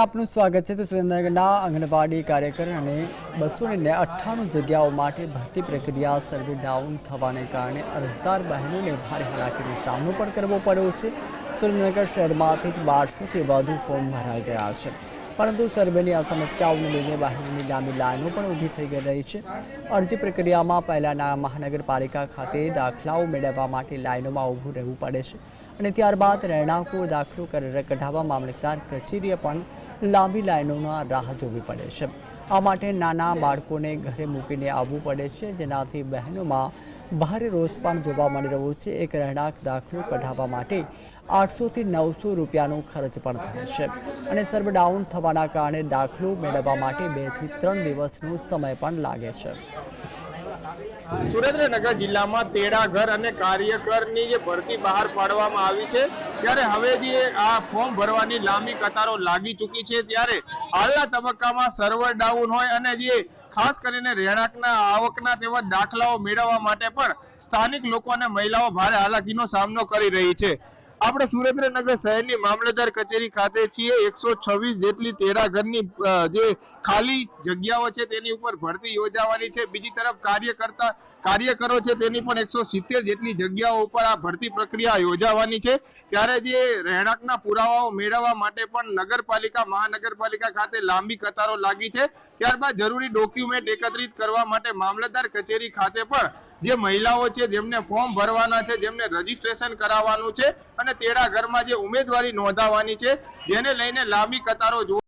આપનું સ્વાગત છે. તો સુરેન્દ્રનગરના આંગણવાડી કાર્યકર અને બસો ને અઠ્ઠાણું જગ્યાઓ માટે ભરતી પ્રક્રિયા સર્વે ડાઉન થવાને કારણે અરજદાર બહેનોને ભારે હાલાકીનો સામનો પણ કરવો પડ્યો છે. સુરેન્દ્રનગર શહેરમાંથી જ બારસોથી વધુ ફોર્મ ભરાઈ ગયા છે. પરંતુ સર્વેની આ સમસ્યાઓને લઈને બહેનોની લાંબી લાઈનો પણ ઊભી થઈ ગઈ રહી છે. અરજી પ્રક્રિયામાં પહેલાંના મહાનગરપાલિકા ખાતે દાખલાઓ મેળવવા માટે લાઈનોમાં ઊભું રહેવું પડે છે. અને ત્યારબાદ રહેણાંકો, દાખલો કઢાવવા મામલતદાર કચેરીએ પણ લાંબી લાઇનોમાં રાહ જોવી પડે છે. આ માટે નાના બાળકોને ઘરે મૂકીને આવવું પડે છે. જેનાથી બહેનોમાં ભારે રોષ પણ જોવા મળી રહ્યો છે. એક રહેણાંક દાખલો કઢાવવા માટે આઠસોથી નવસો રૂપિયાનો ખર્ચ પણ થાય છે. અને સર્વ ડાઉન થવાના કારણે દાખલો મેળવવા માટે બેથી ત્રણ દિવસનો સમય પણ લાગે છે. સુરેન્દ્રનગર જિલ્લામાં તેડાગર અને કાર્યકરની જે ભરતી બહાર પાડવામાં આવી છે ત્યારે હવે જે આ ફોર્મ ભરવાની લાંબી કતારો લાગી ચૂકી છે ત્યારે હાલના તબક્કામાં સર્વર ડાઉન હોય અને જે ખાસ કરીને રહેણાંકના, આવકના તેમજ દાખલાઓ મેળવવા માટે પણ સ્થાનિક લોકો અને મહિલાઓ ભારે હાલાકીનો સામનો કરી રહી છે. આપણે સુરેન્દ્રનગર શહેરની મામલતદાર કચેરી ખાતે છીએ. એકસો છવ્વીસ જેટલી તેડાગરની ઘરની જે ખાલી જગ્યાઓ છે તેની ઉપર ભરતી યોજાવાની છે. બીજી તરફ કાર્યકર્તા, કાર્યકરો છે તેની પણ એકસો સિત્તેર જેટલી જગ્યાઓ ઉપર આ ભરતી પ્રક્રિયા યોજાવાની છે. ત્યારે જે રહેણાંકના પુરાવાઓ મેળવવા માટે પણ નગરપાલિકા, મહાનગરપાલિકા ખાતે લાંબી કતારો લાગી છે. ત્યારબાદ જરૂરી ડોક્યુમેન્ટ એકત્રિત કરવા માટે મામલતદાર કચેરી ખાતે પણ જે મહિલાઓ છે, જેમને ફોર્મ ભરવાના છે, જેમને રજીસ્ટ્રેશન કરાવવાનું છે અને તેડા ઘરમાં જે ઉમેદવારી નોંધાવવાની છે, જેને લઈને લાંબી કતારો જોવા